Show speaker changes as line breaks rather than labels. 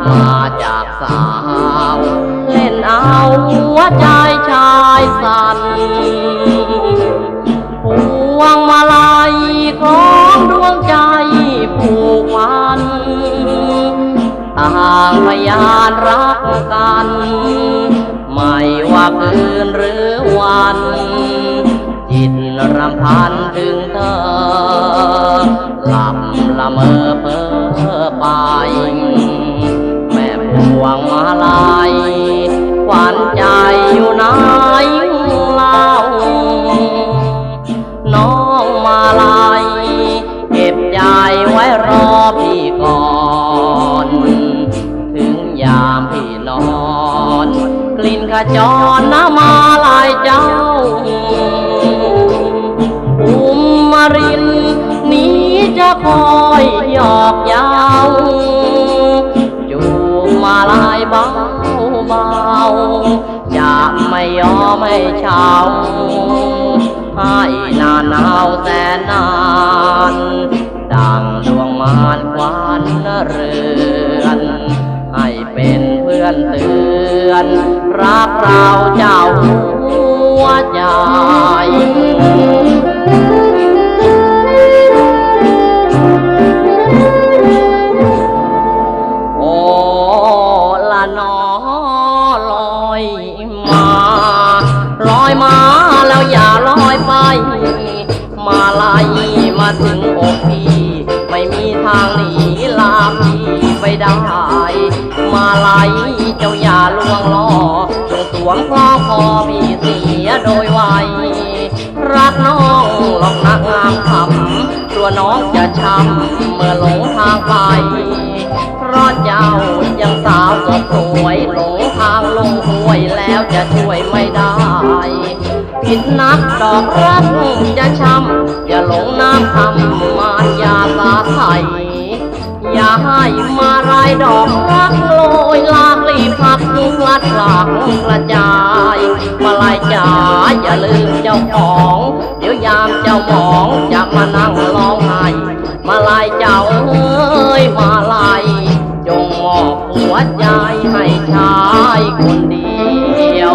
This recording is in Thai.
มาจากสาว เล่นเอาหัวใจชายสั่นพวงมาลัยของดวงใจผูกวันต่างพยานรักกัน ไม่ว่าคืนหรือวัน จิตรำพันถึงเธอหลับละเมอเพ้อไป ยามพี่นอนกลิ่นขจรน้ำมาลายเจ้าอุ้มมารินนี้จะคอยหยอกเย้าจูบมาลายเบาเบาจะไม่ยอมให้เช้าให้นานหนาวแสนนาน อนเตือน รักเราเจ้าหัวใจโอ้ละนอลอยมาลอยมาแล้วอย่าลอยไป มาไล่มาถึงอกพี่ไม่มีทางหนีลาพี่ไปได้มาไล่ เจ้าอย่าลวงล้อจงสวมคล้องคอพี่เสียโดยไวรักน้องหลอกนักงามคำตัวน้องจะช้ำเมื่อหลงทางไปเพราะเจ้ายังสาวสดสวยหลงทางลงห้วยแล้วจะช่วยไม่ได้ ผิดนักดอกรักจะช้ำอย่าหลงน้ำคำมารยาสาไทยอย่าให้มาไรายดอก ดหลักกระจายมาลายจ๋าอย่าลืมเจ้าของ เดี๋ยวยามเจ้ามองจะมานั่งร้องไห้มาลายเจ้าเอ้ยมาลายจงมอบหัวใจให้ชายคนเดียว